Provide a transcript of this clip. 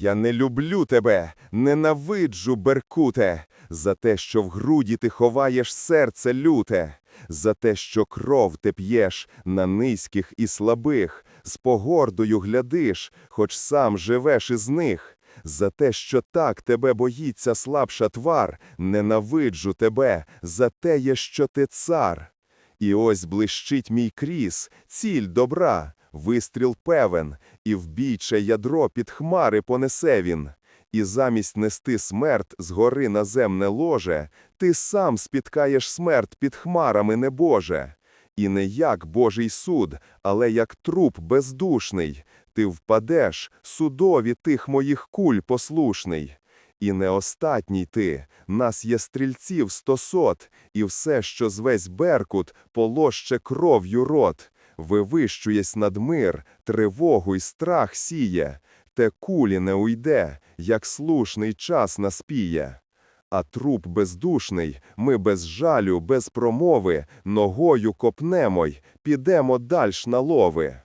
Я не люблю тебе, ненавиджу, Беркуте, за те, що в груді ти ховаєш серце люте, за те, що кров ти п'єш на низьких і слабих, з погордою глядиш, хоч сам живеш із них. За те, що так тебе боїться слабша твар, ненавиджу тебе, за те що ти цар. І ось блищить мій кріс, ціль добра, вистріл певен, і в бійче ядро під хмари понесе він. І замість нести смерть з гори на земне ложе, ти сам спіткаєш смерть під хмарами небоже. І не як Божий суд, але як труп бездушний, ти впадеш, судові тих моїх куль послушний. І не остатній ти, нас є стрільців стосот, і все, що звесь Беркут, полоще кров'ю рот. Вивищуєсь над мир, тривогу й страх сіє, те кулі не уйде, як слушний час наспіє. А труп бездушний, ми без жалю, без промови, ногою копнемо й підемо дальш на лови.